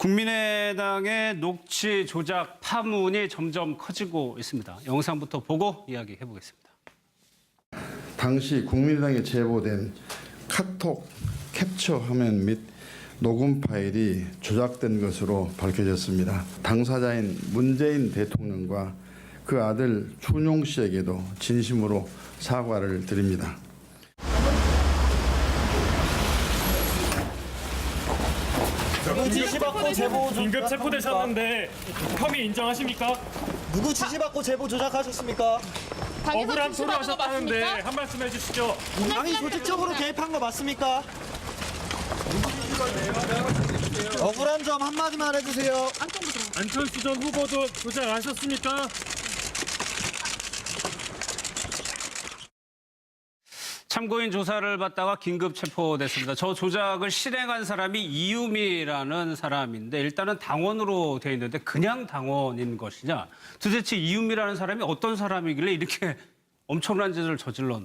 국민의당의 녹취 조작 파문이 점점 커지고 있습니다. 영상부터 보고 이야기해 보겠습니다. 당시 국민의당에 제보된 카톡 캡처 화면 및 녹음 파일이 조작된 것으로 밝혀졌습니다. 당사자인 문재인 대통령과 그 아들 준용 씨에게도 진심으로 사과를 드립니다. 누구 지시받고 제보 조- 긴급 체포되셨는데 혐의 인정하십니까? 누구 지시받고 제보 조작하셨습니까? 억울한 소리 하셨다는데? 한 말씀 해주시죠. 당이 조직적으로 개입한 거 맞습니까? 억울한 점 한마디만 해주세요. 안철수 전 후보도 조작하셨습니까? 참고인 조사를 받다가 긴급 체포됐습니다. 저 조작을 실행한 사람이 이유미라는 사람인데 일단은 당원으로 돼 있는데 그냥 당원인 것이냐? 도대체 이유미라는 사람이 어떤 사람이길래 이렇게 엄청난 짓을 저질렀?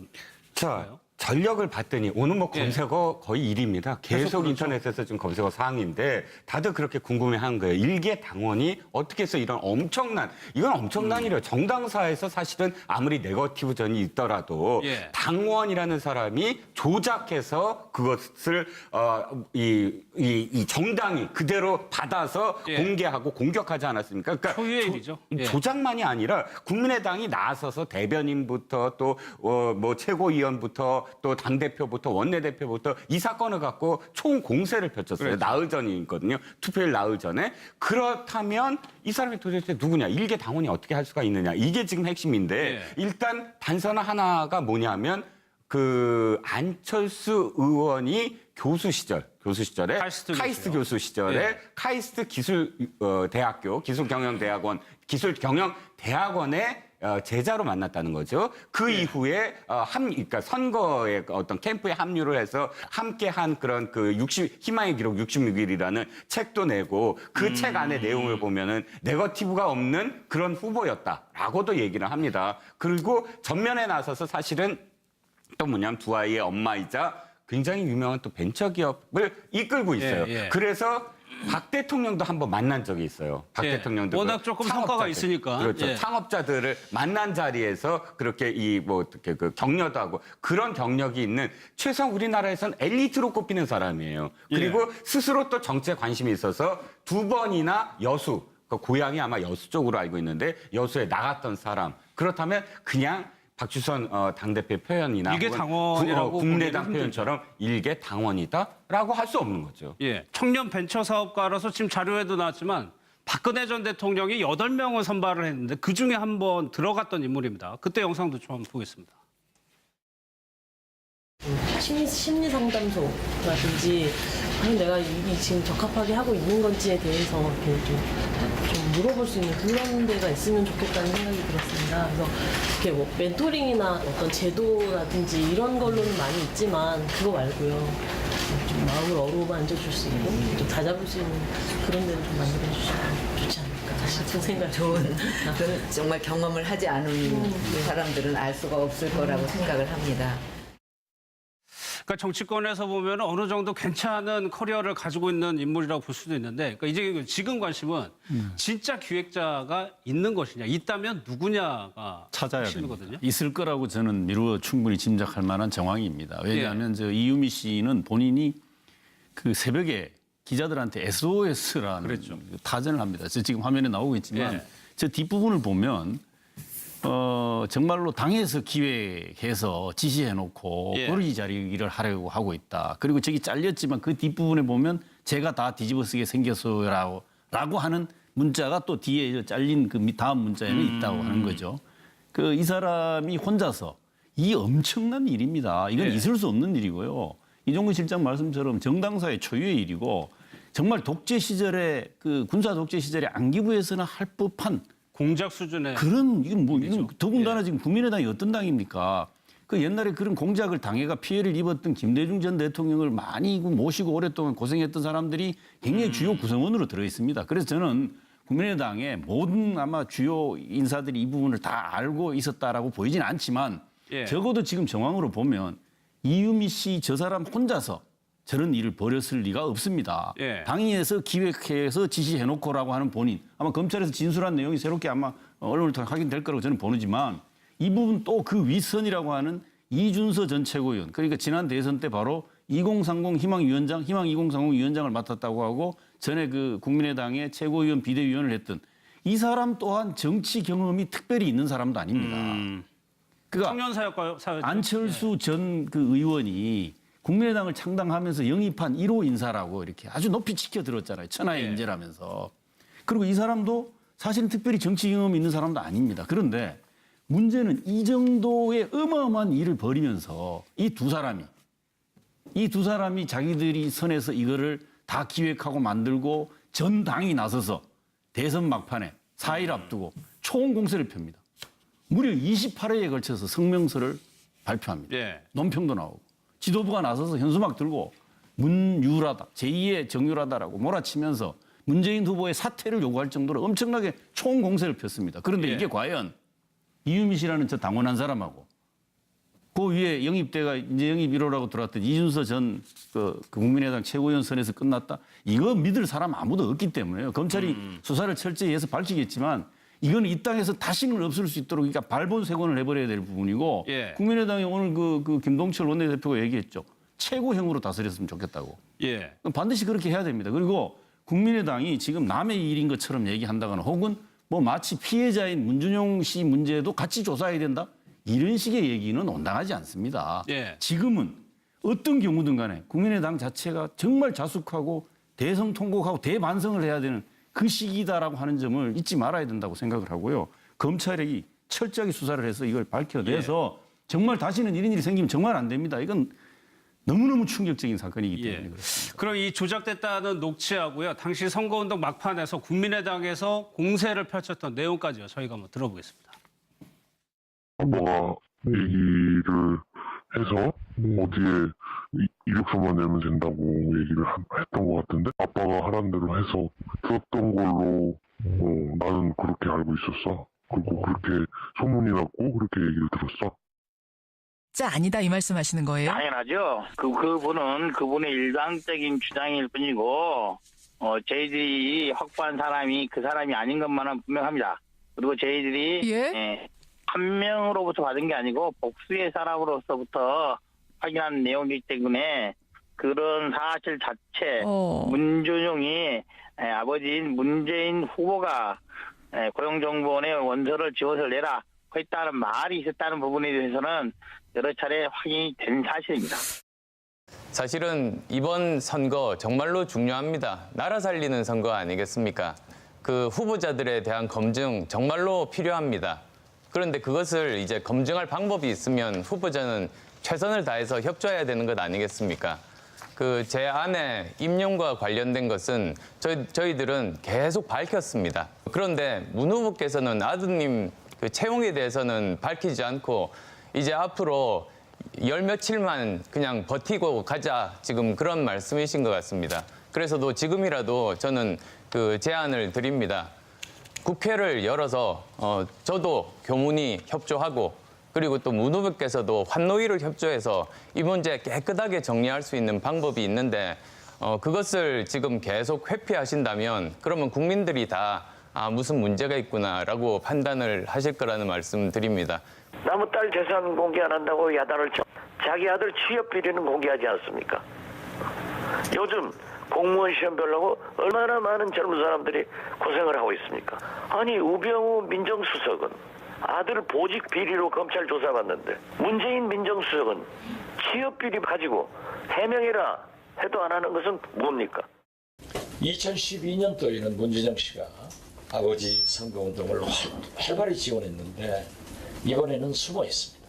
자, 전력을 봤더니 오늘 뭐 예. 검색어 거의 일입니다 계속 그렇죠. 인터넷에서 지금 검색어 사항인데 다들 그렇게 궁금해 하는 거예요. 일개 당원이 어떻게 해서 이런 엄청난, 이건 엄청난 음. 일이에요. 정당사에서 사실은 아무리 네거티브 전이 있더라도 예. 당원이라는 사람이 조작해서 그것을 어, 이, 이, 이 정당이 그대로 받아서 예. 공개하고 공격하지 않았습니까? 그러니까 초유의 조- 일이죠. 예. 조작만이 아니라 국민의당이 나서서 대변인부터 또뭐 최고위원부터 또 당 대표부터 원내 대표부터 이 사건을 갖고 총 공세를 펼쳤어요. 그렇죠. 나흘 전이거든요. 투표일 나흘 전에 그렇다면 이 사람이 도대체 누구냐? 일개 당원이 어떻게 할 수가 있느냐? 이게 지금 핵심인데 예. 일단 단서 하나가 뭐냐면 그 안철수 의원이 교수 시절 교수 시절에 카이스트 카이스트. 교수 시절에 예. 카이스트 기술 어, 대학교 기술 경영 대학원 기술 경영 대학원의 어, 제자로 만났다는 거죠. 그 예. 이후에 어, 함 그러니까 선거에 어떤 캠프에 합류를 해서 함께 한 그런 그 60, 희망의 기록 66일이라는 책도 내고 그책 음. 안에 내용을 보면은 네거티브가 없는 그런 후보였다라고도 얘기를 합니다. 그리고 전면에 나서서 사실은 또 뭐냐면 두 아이의 엄마이자 굉장히 유명한 또 벤처 기업을 이끌고 있어요. 예, 예. 그래서 박 대통령도 한번 만난 적이 있어요. 박 예. 대통령도 워낙 그 조금 성과가 있으니까. 그렇죠. 예. 창업자들을 만난 자리에서 그렇게 이 뭐 어떻게 그 격려도 하고 그런 경력이 있는 최소한 우리나라에선 엘리트로 꼽히는 사람이에요. 그리고 예. 스스로 또 정치에 관심이 있어서 두 번이나 여수 그 고향이 아마 여수 쪽으로 알고 있는데 여수에 나갔던 사람 그렇다면 그냥 박주선 어, 당대표 표현이나 일개 혹은 당원이라고 구- 어, 국민의당 보기는 표현처럼 일개 당원이다라고 할 수 없는 거죠. 예, 청년 벤처 사업가라서 지금 자료에도 나왔지만 박근혜 전 대통령이 8명을 선발을 했는데 그 중에 한 번 들어갔던 인물입니다. 그때 영상도 좀 한번 보겠습니다. 심리, 심리 상담소라든지 아니 내가 이 지금 적합하게 하고 있는 건지에 대해서 이렇게 좀, 좀 물어볼 수 있는 그런 데가 있으면 좋겠다는 생각이 들었습니다. 그래서 이렇게 뭐 멘토링이나 어떤 제도라든지 이런 걸로는 많이 있지만 그거 말고요. 좀 마음을 어루만져 줄 수 있고 좀 다잡을 수 있는 그런 데를 좀 만들어 주시면 좋지 않을까 싶은 생각이 좋은 그 정말 경험을 하지 않은 음. 사람들은 알 수가 없을 거라고 생각을 합니다. 그러니까 정치권에서 보면 어느 정도 괜찮은 커리어를 가지고 있는 인물이라고 볼 수도 있는데 그러니까 이제 지금 관심은 진짜 기획자가 있는 것이냐 있다면 누구냐가 찾아야. 됩니다. 있을 거라고 저는 미루어 충분히 짐작할 만한 정황입니다. 왜냐하면 예. 저 이유미 씨는 본인이 그 새벽에 기자들한테 SOS라는 그랬죠. 타전을 합니다. 저 지금 화면에 나오고 있지만 예. 저 뒷부분을 보면 어 정말로 당에서 기획해서 지시해놓고 예. 그런 자리를 하려고 하고 있다. 그리고 저기 잘렸지만 그 뒷부분에 보면 제가 다 뒤집어쓰게 생겼어요라고 라고 하는 문자가 또 뒤에 잘린 그 밑- 다음 문자에는 있다고 하는 거죠. 그 이 사람이 혼자서 이 엄청난 일입니다. 이건 예. 있을 수 없는 일이고요. 이종근 실장 말씀처럼 정당사의 초유의 일이고 정말 독재 시절에 그 군사 독재 시절에 안기부에서는 할 법한 공작 수준의 그런 이건 뭐 이건 예. 더군다나 지금 국민의당이 어떤 당입니까? 그 옛날에 그런 공작을 당해가 피해를 입었던 김대중 전 대통령을 많이 모시고 오랫동안 고생했던 사람들이 굉장히 음. 주요 구성원으로 들어 있습니다. 그래서 저는 국민의당의 모든 아마 주요 인사들이 이 부분을 다 알고 있었다라고 보이진 않지만 예. 적어도 지금 정황으로 보면 이유미 씨 저 사람 혼자서 저런 일을 벌였을 리가 없습니다. 예. 당위에서 기획해서 지시해놓고라고 하는 본인 아마 검찰에서 진술한 내용이 새롭게 아마 언론을 통해 확인될 거라고 저는 보지만 이 부분 또 그 윗선이라고 하는 이준서 전 최고위원 그러니까 지난 대선 때 바로 2030 희망위원장 희망 2030 위원장을 맡았다고 하고 전에 그 국민의당의 최고위원 비대위원을 했던 이 사람 또한 정치 경험이 특별히 있는 사람도 아닙니다. 그러니까 청년 사역과 사역 안철수 전그 의원이 국민의당을 창당하면서 영입한 1호 인사라고 이렇게 아주 높이 치켜들었잖아요. 천하의 예. 인재라면서. 그리고 이 사람도 사실은 특별히 정치 경험이 있는 사람도 아닙니다. 그런데 문제는 이 정도의 어마어마한 일을 벌이면서 이 두 사람이 이 두 사람이 자기들이 선에서 이거를 다 기획하고 만들고 전 당이 나서서 대선 막판에 4일 앞두고 총공세를 펴니다. 무려 28회에 걸쳐서 성명서를 발표합니다. 예. 논평도 나오고 지도부가 나서서 현수막 들고 문유라다 제2의 정유라다라고 몰아치면서 문재인 후보의 사퇴를 요구할 정도로 엄청나게 총공세를 폈습니다. 그런데 예. 이게 과연 이유미 씨라는 저 당원한 사람하고 그 위에 영입대가 이제 영입 1호라고 들어왔던 이준서 전 그, 그 국민의당 최고위원 선에서 끝났다. 이거 믿을 사람 아무도 없기 때문에요. 검찰이 음. 수사를 철저히 해서 밝히겠지만 이건 이 땅에서 다시는 없을 수 있도록 그러니까 발본색원을 해버려야 될 부분이고 예. 국민의당이 오늘 그, 그 김동철 원내대표가 얘기했죠. 최고형으로 다스렸으면 좋겠다고. 예. 반드시 그렇게 해야 됩니다. 그리고 국민의당이 지금 남의 일인 것처럼 얘기한다거나 혹은 뭐 마치 피해자인 문준용 씨 문제도 같이 조사해야 된다 이런 식의 얘기는 온당하지 않습니다. 예. 지금은 어떤 경우든 간에 국민의당 자체가 정말 자숙하고 대성 통곡하고 대반성을 해야 되는 그 시기다라고 하는 점을 잊지 말아야 된다고 생각을 하고요. 검찰이 철저하게 수사를 해서 이걸 밝혀내서 정말 다시는 이런 일이 생기면 정말 안 됩니다. 이건 너무너무 충격적인 사건이기 때문에 예. 그렇습니다. 그럼 이 조작됐다는 녹취하고요. 당시 선거운동 막판에서 국민의당에서 공세를 펼쳤던 내용까지요. 저희가 한번 들어보겠습니다. 뭐가 얘기를 해서 어디에 이- 이력서만 내면 된다고 얘기를 한- 했던 것 같은데 아빠가 하라는 대로 해서 들었던 걸로 어, 나는 그렇게 알고 있었어. 그리고 그렇게 소문이 났고 그렇게 얘기를 들었어. 짜 아니다 이 말씀하시는 거예요? 당연하죠. 그, 그분은 그분의 일방적인 주장일 뿐이고, 어, 저희들이 확보한 사람이 그 사람이 아닌 것만은 분명합니다. 그리고 저희들이, 예? 예, 한 명으로부터 받은 게 아니고, 복수의 사람으로서부터 확인한 내용이기 때문에, 그런 사실 자체, 어. 문준용이 예, 아버지인 문재인 후보가 예, 고용정보원에 원서를 지워서 내라 했다는 말이 있었다는 부분에 대해서는 여러 차례 확인이 된 사실입니다. 사실은 이번 선거 정말로 중요합니다. 나라 살리는 선거 아니겠습니까? 그 후보자들에 대한 검증 정말로 필요합니다. 그런데 그것을 이제 검증할 방법이 있으면 후보자는 최선을 다해서 협조해야 되는 것 아니겠습니까? 그 제 아내 임용과 관련된 것은 저희, 저희들은 계속 밝혔습니다. 그런데 문 후보께서는 아드님 그 채용에 대해서는 밝히지 않고 이제 앞으로 열 며칠만 그냥 버티고 가자 지금 그런 말씀이신 것 같습니다. 그래서도 지금이라도 저는 그 제안을 드립니다. 국회를 열어서 어, 저도 교문이 협조하고 그리고 또 문 후보께서도 환노위를 협조해서 이 문제 깨끗하게 정리할 수 있는 방법이 있는데 어, 그것을 지금 계속 회피하신다면 그러면 국민들이 다 아, 무슨 문제가 있구나라고 판단을 하실 거라는 말씀 드립니다. 남의 딸 재산 공개 안 한다고 야단을 쳐. 자기 아들 취업 비리는 공개하지 않습니까? 요즘 공무원 시험 보려고 얼마나 많은 젊은 사람들이 고생을 하고 있습니까? 아니 우병우 민정수석은 아들 보직 비리로 검찰 조사받는데 문재인 민정수석은 취업 비리 가지고 해명해라 해도 안 하는 것은 뭡니까? 2012년도에는 문진영 씨가 아버지 선거운동을 활, 활발히 지원했는데 이번에는 숨어 있습니다.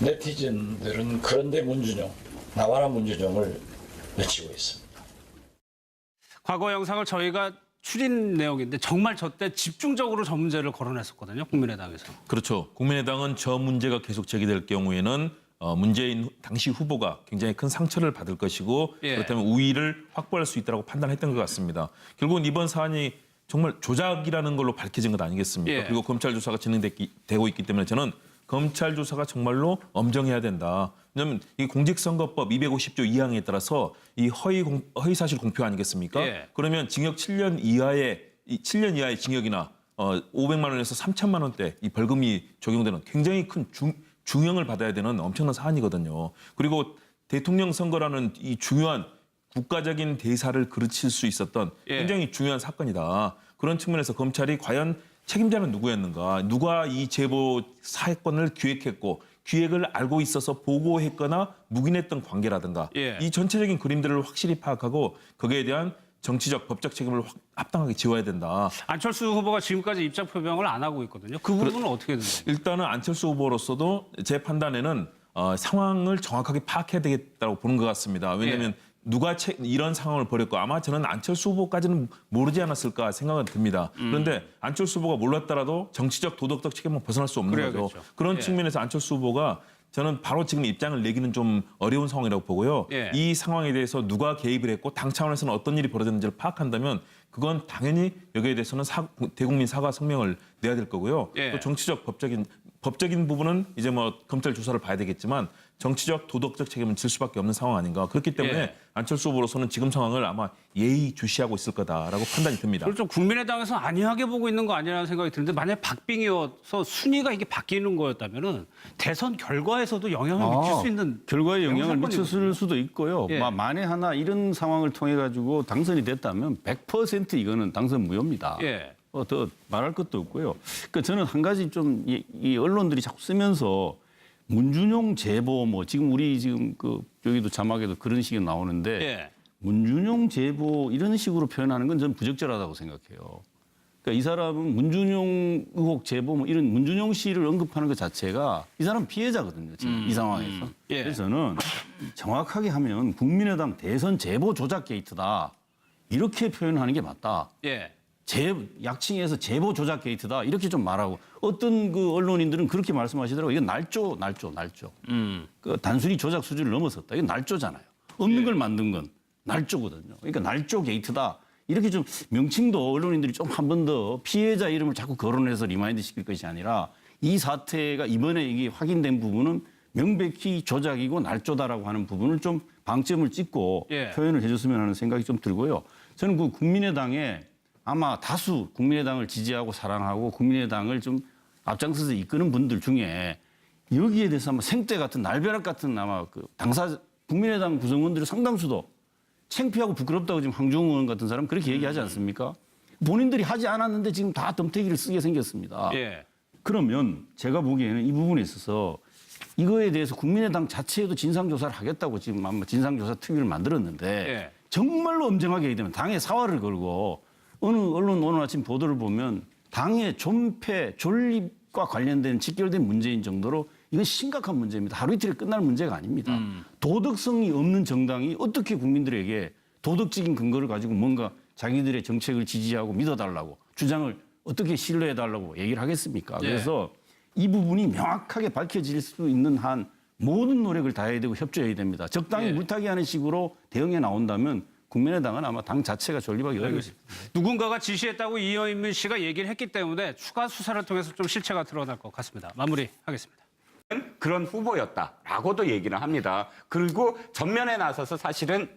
네티즌들은 그런데 문준영, 나와라 문준영을 외치고 있습니다. 과거 영상을 저희가 추린 내용인데 정말 저때 집중적으로 저 문제를 거론했었거든요. 국민의당에서. 그렇죠. 국민의당은 저 문제가 계속 제기될 경우에는 어, 문재인 당시 후보가 굉장히 큰 상처를 받을 것이고 예. 그렇다면 우위를 확보할 수 있다고 판단했던 것 같습니다. 결국은 이번 사안이 정말 조작이라는 걸로 밝혀진 것 아니겠습니까? 예. 그리고 검찰 조사가 진행되고 있기 때문에 저는 검찰 조사가 정말로 엄정해야 된다. 왜냐하면 이 공직선거법 250조 2항에 따라서 이 허위 공, 허위 사실 공표 아니겠습니까? 예. 그러면 징역 7년 이하의 이 7년 이하의 징역이나 어 500만 원에서 3천만 원대 이 벌금이 적용되는 굉장히 큰 중, 중형을 받아야 되는 엄청난 사안이거든요. 그리고 대통령 선거라는 이 중요한 국가적인 대사를 그르칠 수 있었던 예. 굉장히 중요한 사건이다. 그런 측면에서 검찰이 과연 책임자는 누구였는가? 누가 이 제보 사건을 기획했고 기획을 알고 있어서 보고했거나 묵인했던 관계라든가 예. 이 전체적인 그림들을 확실히 파악하고 거기에 대한 정치적 법적 책임을 확- 합당하게 지어야 된다. 안철수 후보가 지금까지 입장 표명을 안 하고 있거든요. 그 부분은 어떻게 되나요? 일단은 안철수 후보로서도 제 판단에는 어, 상황을 정확하게 파악해야 되겠다고 보는 것 같습니다. 왜냐하면 누가 채- 이런 상황을 벌였고 아마 저는 안철수 후보까지는 모르지 않았을까 생각은 듭니다. 그런데 안철수 후보가 몰랐더라도 정치적 도덕적 책임은 벗어날 수 없는 거죠. 그래야겠죠. 그런 예. 측면에서 안철수 후보가 저는 바로 지금 입장을 내기는 좀 어려운 상황이라고 보고요. 예. 이 상황에 대해서 누가 개입을 했고 당 차원에서는 어떤 일이 벌어졌는지를 파악한다면 그건 당연히 여기에 대해서는 사- 대국민 사과 성명을 내야 될 거고요. 예. 또 정치적 법적인 법적인 부분은 이제 뭐 검찰 조사를 봐야 되겠지만 정치적 도덕적 책임은 질 수밖에 없는 상황 아닌가. 그렇기 때문에 예. 안철수 후보로서는 지금 상황을 아마 예의 주시하고 있을 거다라고 판단이 듭니다. 그걸 좀 국민의당에서 안이하게 보고 있는 거 아니라는 생각이 드는데 만약 박빙이어서 순위가 이게 바뀌는 거였다면은 대선 결과에서도 영향을 미칠 수 있는 결과에 영향을. 미쳤을 수도 있고요. 예. 마- 만에 하나 이런 상황을 통해 가지고 당선이 됐다면 100% 이거는 당선 무효입니다. 예. 어, 더 말할 것도 없고요. 그러니까 저는 한 가지 좀 이 언론들이 자꾸 쓰면서 문준용 제보 뭐 지금 우리 지금 그 여기도 자막에도 그런 식이 나오는데 예. 문준용 제보 이런 식으로 표현하는 건 저는 부적절하다고 생각해요. 그러니까 이 사람은 문준용 의혹 제보 뭐 이런 문준용 씨를 언급하는 것 자체가 이 사람 은 피해자거든요. 지금 이 상황에서. 예. 그래서 저는 정확하게 하면 국민의당 대선 제보 조작 게이트다. 이렇게 표현하는 게 맞다. 예. 제 약칭해서 제보 조작 게이트다. 이렇게 좀 말하고 어떤 그 언론인들은 그렇게 말씀하시더라고요. 이건 날조, 날조, 날조. 음. 그 단순히 조작 수준을 넘어섰다. 이건 날조잖아요. 없는 걸 만든 건 날조거든요. 그러니까 날조 게이트다. 이렇게 좀 명칭도 언론인들이 좀 한 번 더 피해자 이름을 자꾸 거론해서 리마인드 시킬 것이 아니라 이 사태가 이번에 이게 확인된 부분은 명백히 조작이고 날조다라고 하는 부분을 좀 방점을 찍고 예. 표현을 해줬으면 하는 생각이 좀 들고요. 저는 그 국민의당에 아마 다수 국민의당을 지지하고 사랑하고 국민의당을 좀 앞장서서 이끄는 분들 중에 여기에 대해서 아마 생떼 같은 날벼락 같은 아마 그 당사 국민의당 구성원들의 상당수도 창피하고 부끄럽다고 지금 황종우 의원 같은 사람 그렇게 얘기하지 않습니까? 본인들이 하지 않았는데 지금 다 덤태기를 쓰게 생겼습니다. 예. 그러면 제가 보기에는 이 부분에 있어서 이거에 대해서 국민의당 자체에도 진상조사를 하겠다고 지금 아마 진상조사 특위를 만들었는데 예. 정말로 엄정하게 되면 당에 사활을 걸고 어느 언론 오늘 아침 보도를 보면 당의 존폐, 존립과 관련된 직결된 문제인 정도로 이건 심각한 문제입니다. 하루 이틀에 끝날 문제가 아닙니다. 도덕성이 없는 정당이 어떻게 국민들에게 도덕적인 근거를 가지고 뭔가 자기들의 정책을 지지하고 믿어달라고 주장을 어떻게 신뢰해달라고 얘기를 하겠습니까? 예. 그래서 이 부분이 명확하게 밝혀질 수 있는 한 모든 노력을 다해야 되고 협조해야 됩니다. 적당히 예. 물타기 하는 식으로 대응해 나온다면 국민의당은 아마 당 자체가 존립하기 어렵습니다. 누군가가 지시했다고 이현민 씨가 얘기를 했기 때문에 추가 수사를 통해서 좀 실체가 드러날 것 같습니다. 마무리하겠습니다. 그런 후보였다라고도 얘기를 합니다. 그리고 전면에 나서서 사실은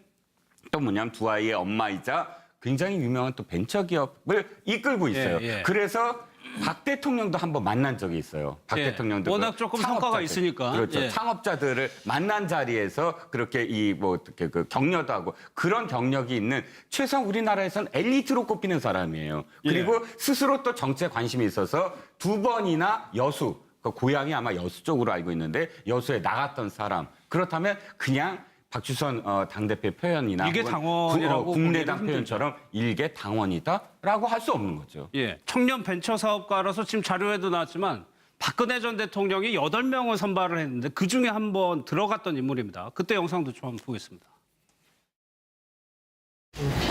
또 뭐냐면 두 아이의 엄마이자 굉장히 유명한 또 벤처기업을 이끌고 있어요. 예, 예. 그래서 박 대통령도 한번 만난 적이 있어요. 박 예, 대통령도 워낙 그 조금 성과가 창업자들, 있으니까. 그렇죠. 예. 창업자들을 만난 자리에서 그렇게 이뭐 어떻게 그 격려도 하고 그런 경력이 있는 최소한 우리나라에선 엘리트로 꼽히는 사람이에요. 예. 그리고 스스로 또 정치에 관심이 있어서 두 번이나 여수 그 고향이 아마 여수 쪽으로 알고 있는데 여수에 나갔던 사람 그렇다면 그냥 박주선 어, 당대표 표현이나 이게 혹은 당원이라고 구- 어, 보기는 힘들죠. 표현처럼 일개 당원이다라고 할 수 없는 거죠. 예. 청년 벤처 사업가라서 지금 자료에도 나왔지만 박근혜 전 대통령이 여덟 명을 선발을 했는데 그 중에 한 번 들어갔던 인물입니다. 그때 영상도 좀 한번 보겠습니다.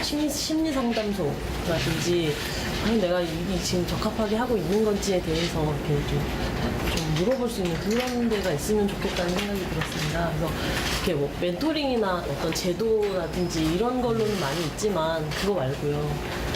심리, 심리 상담소라든지 아니 내가 이게 지금 적합하게 하고 있는 건지에 대해서 이렇게 좀, 좀 물어볼 수 있는 그런 데가 있으면 좋겠다는 생각이 들었습니다. 그래서 이렇게 뭐 멘토링이나 어떤 제도라든지 이런 걸로는 많이 있지만 그거 말고요.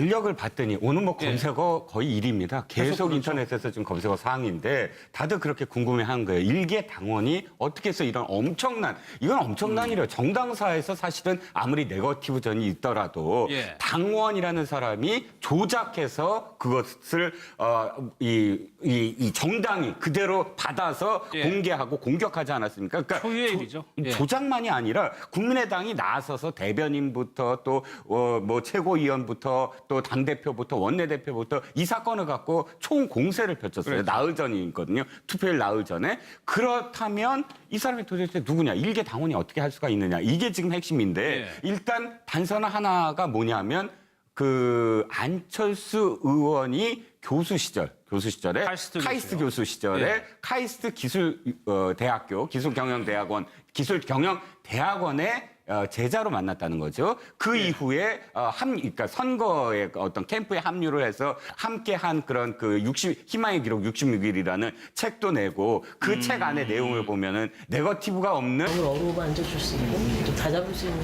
전력을 봤더니 오늘 뭐 검색어 거의 일입니다 계속 그렇죠. 인터넷에서 지금 검색어 사항인데 다들 그렇게 궁금해하는 거예요. 일개 당원이 어떻게 해서 이런 엄청난 이건 엄청난 음. 일이에요. 정당사에서 사실은 아무리 네거티브 전이 있더라도 예. 당원이라는 사람이 조작해서 그것을 어, 이, 이, 이 정당이 그대로 받아서 예. 공개하고 공격하지 않았습니까? 그러니까 초유의 조- 일이죠. 예. 조작만이 아니라 국민의당이 나서서 대변인부터 또뭐 최고위원부터 또 당 대표부터 원내 대표부터 이 사건을 갖고 총 공세를 펼쳤어요. 그렇죠. 나흘 전이거든요. 투표일 나흘 전에 그렇다면 이 사람이 도대체 누구냐? 일개 당원이 어떻게 할 수가 있느냐? 이게 지금 핵심인데 예. 일단 단서 하나가 뭐냐면 그 안철수 의원이 교수 시절 교수 시절에 카이스트 카이스트. 교수 시절에 예. 카이스트 기술 어, 대학교 기술 경영 대학원 기술 경영 대학원에 어, 제자로 만났다는 거죠. 그 예. 이후에 어, 함 그러니까 선거에 어떤 캠프에 합류를 해서 함께 한 그런 그 60, 희망의 기록 66일이라는 책도 내고 그 음. 책 안에 내용을 보면은 네거티브가 없는 마음을 어루만져 줄수 있고 좀 다잡을 수 있는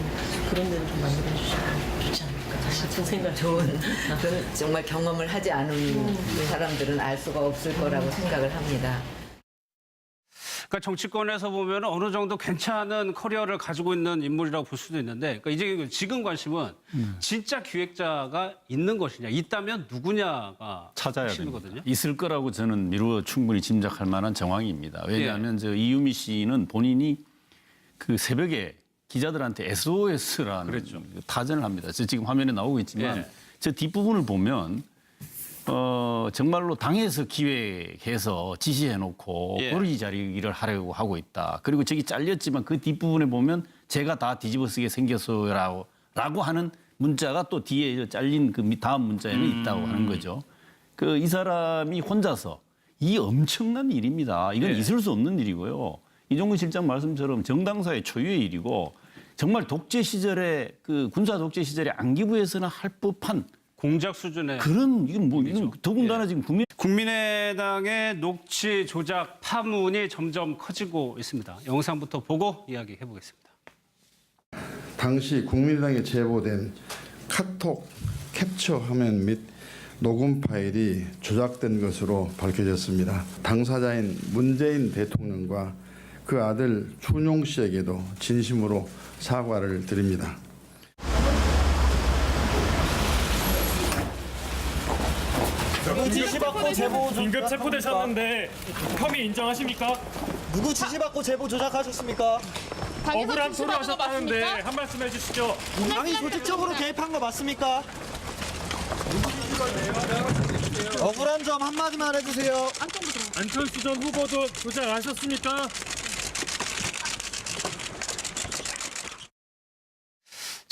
그런 데를 좀 만들어 주시면 좋지 않을까 같은 생각 좋은 그건 정말 경험을 하지 않은 사람들은 알 수가 없을 거라고 생각을 합니다. 그러니까 정치권에서 보면 어느 정도 괜찮은 커리어를 가지고 있는 인물이라고 볼 수도 있는데 그러니까 이제 지금 관심은 진짜 기획자가 있는 것이냐 있다면 누구냐가 찾아야 핵심이거든요. 됩니다. 있을 거라고 저는 미루어 충분히 짐작할 만한 정황입니다. 왜냐하면 저 이유미 씨는 본인이 그 새벽에 기자들한테 SOS라는 그랬죠. 타전을 합니다. 저 지금 화면에 나오고 있지만 예. 저 뒷부분을 보면 어, 정말로 당에서 기획해서 지시해놓고 예. 거리 자리를 하려고 하고 있다. 그리고 저기 잘렸지만 그 뒷부분에 보면 제가 다 뒤집어쓰게 생겼어요라고 라고 하는 문자가 또 뒤에 잘린 그 밑- 다음 문자에는 있다고 하는 거죠. 그 이 사람이 혼자서 이 엄청난 일입니다. 이건 예. 있을 수 없는 일이고요. 이종근 실장 말씀처럼 정당사의 초유의 일이고 정말 독재 시절에 그 군사 독재 시절에 안기부에서는 할 법한 공작 수준의 그런 이건 뭐 이건 더군다나 지금 국민 국민의당의 녹취 조작 파문이 점점 커지고 있습니다. 영상부터 보고 이야기해 보겠습니다. 당시 국민의당에 제보된 카톡 캡처 화면 및 녹음 파일이 조작된 것으로 밝혀졌습니다. 당사자인 문재인 대통령과 그 아들 준용 씨에게도 진심으로 사과를 드립니다. 누구 지시받고 제보 긴급? 체포되셨는데 혐의 인정하십니까? 누구 지시받고 제보 조작하셨습니까? 억울한 토로 하셨다는데 한 말씀 해주시죠. 당이 조직적으로 개입한 거 맞습니까? 억울한 점 한마디만 해주세요. 안철수 전 후보도 조작하셨습니까?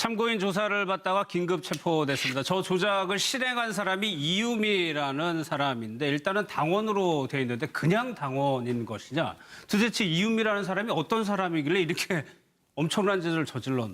참고인 조사를 받다가 긴급 체포됐습니다. 저 조작을 실행한 사람이 이유미라는 사람인데 일단은 당원으로 되어 있는데 그냥 당원인 것이냐? 도대체 이유미라는 사람이 어떤 사람이길래 이렇게 엄청난 짓을 저질렀?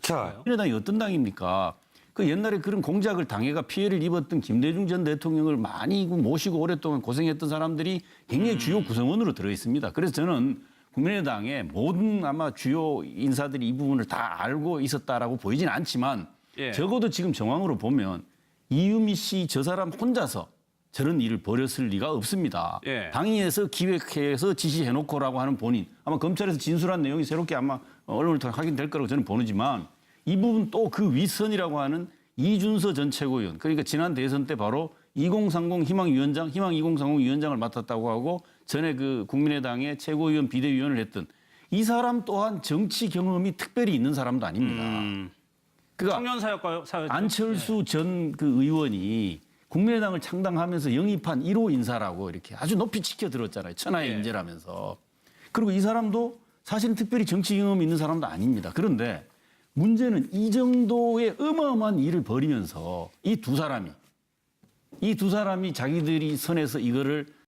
자 국민의당이 어떤 당입니까? 그 옛날에 그런 공작을 당해가 피해를 입었던 김대중 전 대통령을 많이 모시고 오랫동안 고생했던 사람들이 굉장히 주요 구성원으로 들어 있습니다. 그래서 저는 국민의당의 모든 아마 주요 인사들이 이 부분을 다 알고 있었다라고 보이진 않지만 예. 적어도 지금 정황으로 보면 이유미 씨 저 사람 혼자서 저런 일을 벌였을 리가 없습니다. 예. 당위에서 기획해서 지시해놓고라고 하는 본인 아마 검찰에서 진술한 내용이 새롭게 아마 언론을 통해 확인될 거라고 저는 보지만 이 부분 또 그 윗선이라고 하는 이준서 전 최고위원 그러니까 지난 대선 때 바로 2030 희망위원장 희망 2030 위원장을 맡았다고 하고 전에 그 국민의당의 최고위원 비대위원을 했던 이 사람 또한 정치 경험이 특별히 있는 사람도 아닙니다. 그러니까 청년 사역가 사역 안철수 전그 의원이 국민의당을 창당하면서 영입한 1호 인사라고 이렇게 아주 높이 치켜 들었잖아요. 천하의 예. 인재라면서. 그리고 이 사람도 사실은 특별히 정치 경험이 있는 사람도 아닙니다. 그런데 문제는 이 정도의 어마어마한 일을 벌이면서 이 두 사람이 이 두 사람이 자기들이 선에서 이거를